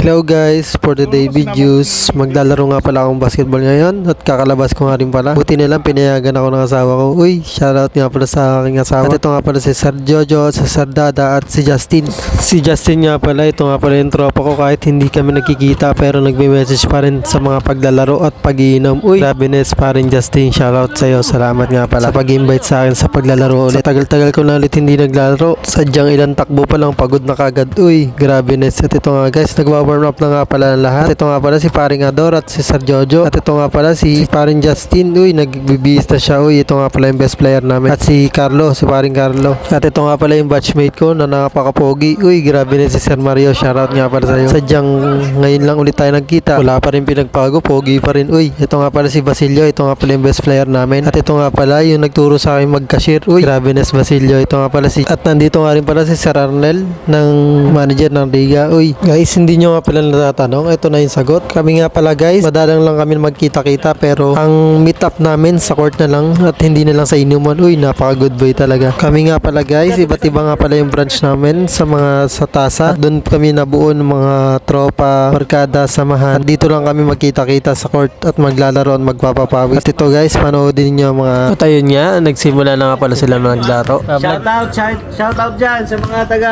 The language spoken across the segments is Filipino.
Hello guys, for today videos, maglalaro nga pala akong basketball ngayon at kakalabas ko nga rin pala. Buti na lang pinayagan ako ng asawa ko. Uy, shoutout nga pala sa aking asawa. At ito nga pala si Sir Jojo, si Sir Dada at si Justin. Si Justin nga pala, ito nga pala yung tropa ko kahit hindi kami nagkikita pero nagme-message pa rin sa mga paglalaro at pag-iinom. Uy, grabe nes pa rin Justin, shoutout sa'yo. Salamat nga pala sa pag-invite sa akin sa paglalaro ulit. Sa tagal-tagal ko na ulit hindi naglalaro. Sadyang ilang takbo pa lang pagod na kagad. Uy, grabe nes. At ito nga guys, nagwa-warm up na nga pala ng lahat. At ito nga pala si paring Ador at si Sir Jojo. At ito nga pala si paring Justin. Uy, nagbibihis na siya. Uy, ito nga pala yung best player namin. At si Carlo, si paring Carlo. At ito nga pala yung batchmate ko na nakapakapogi. Uy, grabe na si Sir Mario. Shoutout nga pala sa'yo. Sadyang ngayon lang ulit tayo nagkita. Wala pa rin pinagpago. Pogi pa rin. Uy, ito nga pala si Basilio. Ito nga pala yung best player namin. At ito nga pala yung nagturo sa akin mag-cashier. Uy, grabe na si Basilio. Ito nga pala si... At nandito nga rin pala si Sir Arnel ng manager ng Liga. Uy, guys, hindi nyo nga pala natatanong. Ito na yung sagot. Kami nga pala guys, madalang lang kami magkita-kita pero ang meet up namin sa court na lang at hindi na lang sa inuman. Uy, napaka good boy talaga. Kami nga pala guys, iba't iba nga pala yung branch namin sa mga sa tasa. Doon kami nabuo ng mga tropa, barkada, samahan. At dito lang kami magkita-kita sa court at maglalaro at magpapapawis. At ito guys, panoodin nyo mga... At ayun nga, nagsimula na nga pala sila maglaro. Shout out, shout, shout out dyan sa mga taga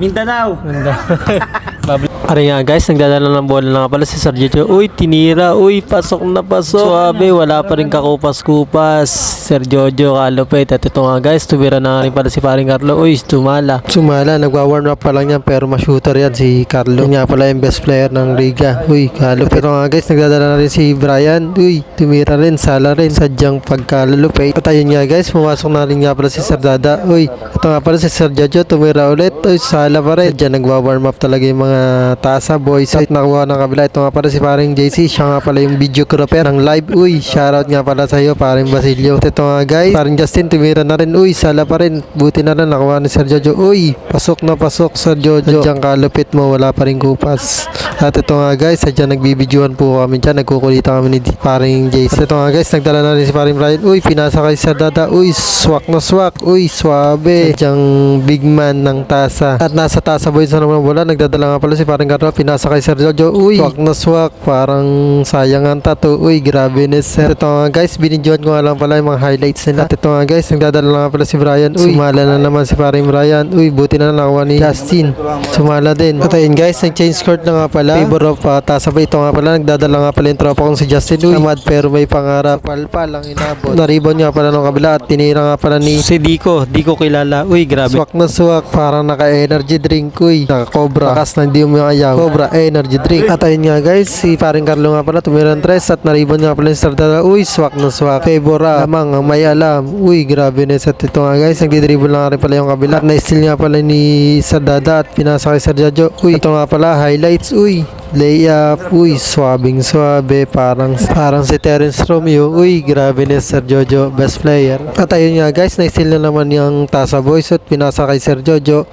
Mindanao. Ari nga guys, nagdadala ng bola na nga pala si Sergio. Uy, tinira. Uy, pasok na pasok. Suabe, wala pa rin kakupas-kupas. Sergio kalupit. At ito nga guys, tumira na nga rin pala si paring Carlo. Uy, sumala. Sumala, nagwa-warm up pa lang yan pero ma-shooter yan si Carlo. Yan nga pala yung best player ng Liga. Uy, kalupit. Pero nga guys, nagdadala na rin si Brian. Uy, tumira rin, sala rin. Sadyang pagkalupit. At ayun nga guys, pumasok na rin nga pala si Sardada. Uy, ito nga pala si Sergio, tumira ulit. Uy, sala pa rin. Diyan nagwa-warm up talaga yung mga tasa boys. At nakuha ng kabila. Ito nga pala si paring JC. Siya nga pala yung videographer ng live. Uy, shoutout nga pala sa iyo, paring Basilio. Ito nga guys, paring Justin tumira na rin. Uy, sala pa rin. Buti na lang nakuha ni Sir Jojo. Uy, pasok na pasok Sir Jojo. Diyan kalupit mo, wala pa rin kupas. At ito nga guys, sadya nagbibidyoan po kami dyan. Nagkukulitan kami ni paring JC. At ito nga guys, nagdala na rin si paring Brian. Uy, pinasa kay Sir Dada. Uy, swak na swak. Uy, swabe. Sadyang big man ng tasa. At nasa tasa boys na naman wala. Nagdadala nga pala si paring Carlo. Pinasa kay Sir Jojo. Uy, swak na swak. Parang sayang ang tattoo. Uy, grabe na sir. Ito nga guys, binidyoan ko nga lang pala yung mga highlights nila. At ito nga guys, nagdadala nga pala si Brian. Uy, sumala na naman si paring Brian. Uy, buti na nakuha ni Justin. Sumala din. At ayun guys, nag-change court na nga pala. Favor of uh, tasa ba ito nga pala. Nagdadala nga pala yung tropa kong si Justin. Uy, tamad pero may pangarap. Palpal ang inabot. Naribon nga pala ng kabila at tinira nga pala ni si Dico. Dico kilala. Uy, grabe. Swak na swak. Parang naka-energy drink. Uy, naka-cobra. Lakas na hindi umayaw. Cobra energy drink. At ayun nga guys, si paring Carlo nga pala tumira ng tres at naribon nga pala yung Sardada. Uy, swak na swak. Favor ah. Lamang ang may alam. Uy, grabe na sa ito nga guys. Nagdi-dribble lang nga rin pala yung kabila. At na-steal nga pala ni Sardada at pinasa kay Sergio. Uy, ito nga pala highlights. Uy, layup. Uy, swabing swabe. Parang parang si Terence Romeo. Uy, grabe ni Sir Jojo, best player. At ayun nga guys, na-steal na naman yung Tasa Boys at pinasa kay Sir Jojo.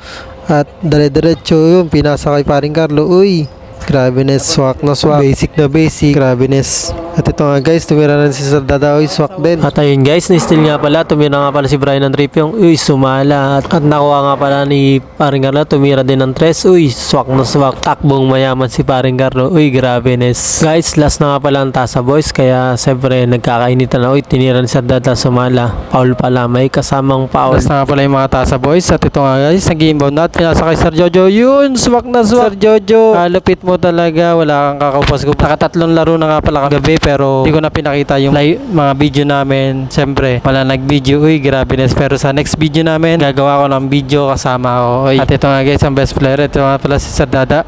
At dire-diretso yung pinasa kay paring Carlo. Uy, grabe nes, swak na swak. Basic na basic, grabe nes. At ito nga guys, tumira na si Sir Dada. Uy, swak din. At ayun guys, na-steal nga pala. Tumira nga pala si Brian ng trip yung, uy, sumala. At, at nakuha nga pala ni paring Carlo. Tumira din ng tres. Uy, swak na swak. Takbong mayaman si paring Carlo. Uy, grabe nes. Guys, last na nga pala ang tasa boys. Kaya siyempre nagkakainitan na. Uy, tinira ni Sir Dada sumala. Paul pala. May kasamang Paul. Last na nga pala yung mga tasa boys. At ito nga guys, nag-inbound na. At pinasa kay Sir Jojo. Yun, swak na swak. Sir Jojo. Kalupit mo talaga. Wala kang kakaupas ko. Nakatatlong laro na nga pala kagabi pero hindi ko na pinakita yung live, mga video namin. Siyempre, wala nag-video. Uy, grabe nes. Pero sa next video namin, gagawa ko ng video kasama ko. Uy. At ito nga guys, ang best player. Ito nga pala si Sir Dada.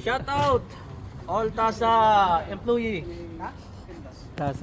Shout out all Tasa employee.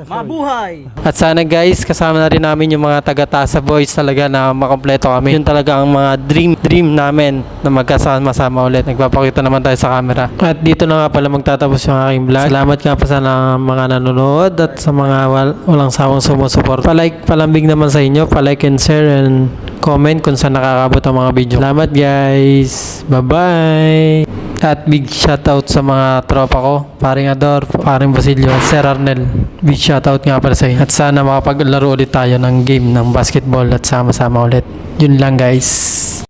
Mabuhay! At sana guys, kasama na rin namin yung mga taga-Tasa Boys talaga na makompleto kami. Yun talaga ang mga dream dream namin na magkasama-sama ulit. Nagpapakita naman tayo sa camera. At dito na nga pala magtatapos yung aking vlog. Salamat nga pa sa mga nanonood at sa mga wal- walang sawang sumusuport. Palike, palambing naman sa inyo. Palike and share and comment kung saan nakakabot ang mga video. Salamat guys! Bye-bye! At big shoutout sa mga tropa ko, paring Ador, paring Basilio, Sir Arnel. Big shoutout nga pala sa inyo. At sana makapaglaro ulit tayo ng game ng basketball at sama-sama ulit. Yun lang guys.